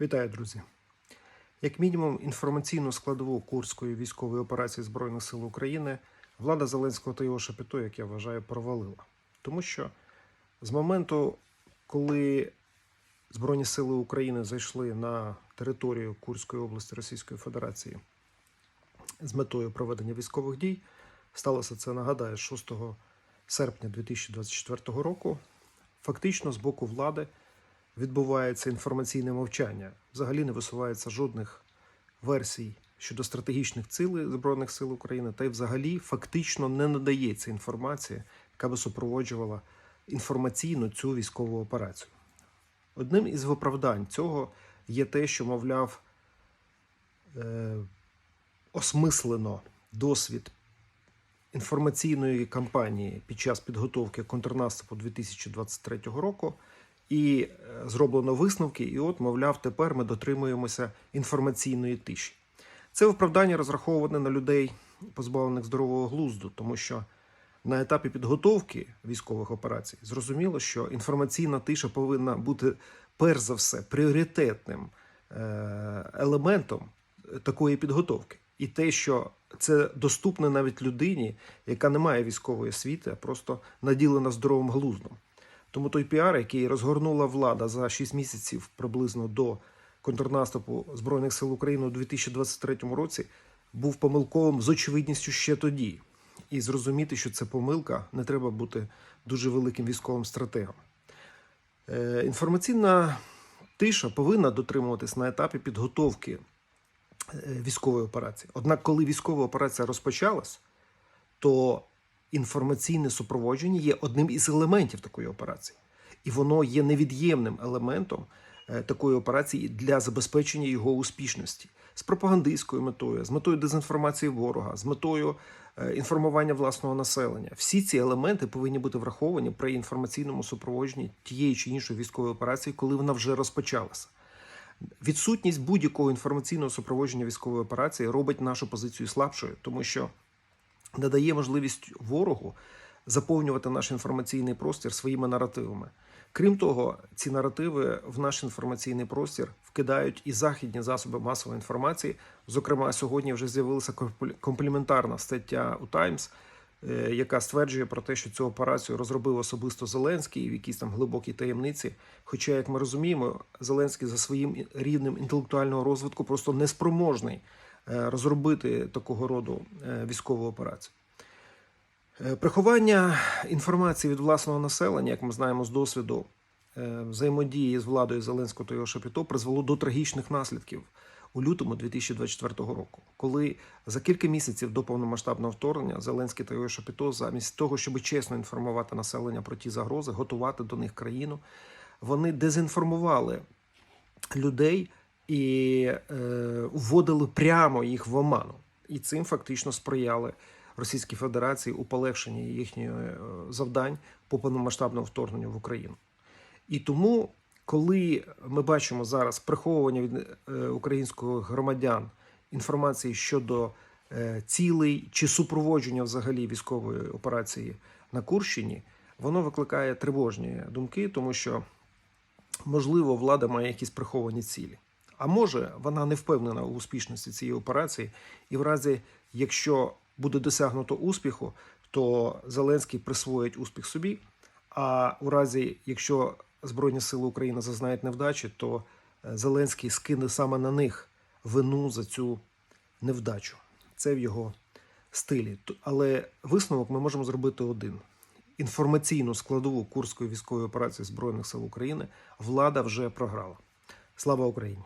Вітаю, друзі! Як мінімум, інформаційну складову Курської військової операції Збройних сил України влада Зеленського та його шапіто, як я вважаю, провалила. Тому що з моменту, коли Збройні сили України зайшли на територію Курської області Російської Федерації з метою проведення військових дій, сталося це, нагадаю, 6 серпня 2024 року. Фактично, з боку влади відбувається інформаційне мовчання. Взагалі не висувається жодних версій щодо стратегічних цілей Збройних сил України, та й взагалі фактично не надається інформація, яка би супроводжувала інформаційно цю військову операцію. Одним із виправдань цього є те, що, мовляв, е, осмислено досвід інформаційної кампанії під час підготовки контрнаступу 2023 року. І е, зроблено висновки, і от, мовляв, тепер ми дотримуємося інформаційної тиші. Це виправдання розраховане на людей, позбавлених здорового глузду, тому що на етапі підготовки військових операцій зрозуміло, що інформаційна тиша повинна бути перш за все пріоритетним е, елементом такої підготовки. І те, що це доступне навіть людині, яка не має військової освіти, а просто наділена здоровим глуздом. Тому той піар, який розгорнула влада за 6 місяців приблизно до контрнаступу Збройних сил України у 2023 році, був помилковим з очевидністю ще тоді. І зрозуміти, що це помилка, не треба бути дуже великим військовим стратегом. Е, інформаційна тиша повинна дотримуватись на етапі підготовки е, військової операції. Однак, коли військова операція розпочалась, то інформаційне супроводження є одним із елементів такої операції, і воно є невід'ємним елементом е, такої операції для забезпечення його успішності з пропагандистською метою, з метою дезінформації ворога, з метою е, інформування власного населення. Всі ці елементи повинні бути враховані при інформаційному супроводженні тієї чи іншої військової операції, коли вона вже розпочалася. Відсутність будь-якого інформаційного супроводження військової операції робить нашу позицію слабшою, тому що не дає можливість ворогу заповнювати наш інформаційний простір своїми наративами. Крім того, ці наративи в наш інформаційний простір вкидають і західні засоби масової інформації. Зокрема, сьогодні вже з'явилася компліментарна стаття у Таймс, е, яка стверджує про те, що цю операцію розробив особисто Зеленський в якійсь там глибокій таємниці. Хоча, як ми розуміємо, Зеленський за своїм рівнем інтелектуального розвитку просто неспроможний розробити такого роду е, військову операцію. Е, Приховання інформації від власного населення, як ми знаємо з досвіду е, взаємодії з владою Зеленського та його Шапіто, призвело до трагічних наслідків у лютому 2024 року, коли за кілька місяців до повномасштабного вторгнення Зеленський та його Шапіто, замість того, щоб чесно інформувати населення про ті загрози, готувати до них країну, вони дезінформували людей і е, вводили прямо їх в оману, і цим фактично сприяли. Російській Федерації у полегшенні їхніх завдань по повномасштабному вторгненню в Україну. І тому, коли ми бачимо зараз приховування від е, українських громадян інформації щодо е, цілей чи супроводження взагалі військової операції на Курщині, воно викликає тривожні думки, тому що можливо влада має якісь приховані цілі. А може вона не впевнена у успішності цієї операції, і в разі, якщо буде досягнуто успіху, то Зеленський присвоїть успіх собі. А у разі, якщо Збройні Сили України зазнають невдачі, то е, Зеленський скине саме на них вину за цю невдачу. Це в його стилі. Але висновок ми можемо зробити один: інформаційну складову Курської військової операції Збройних сил України влада вже програла. Слава Україні!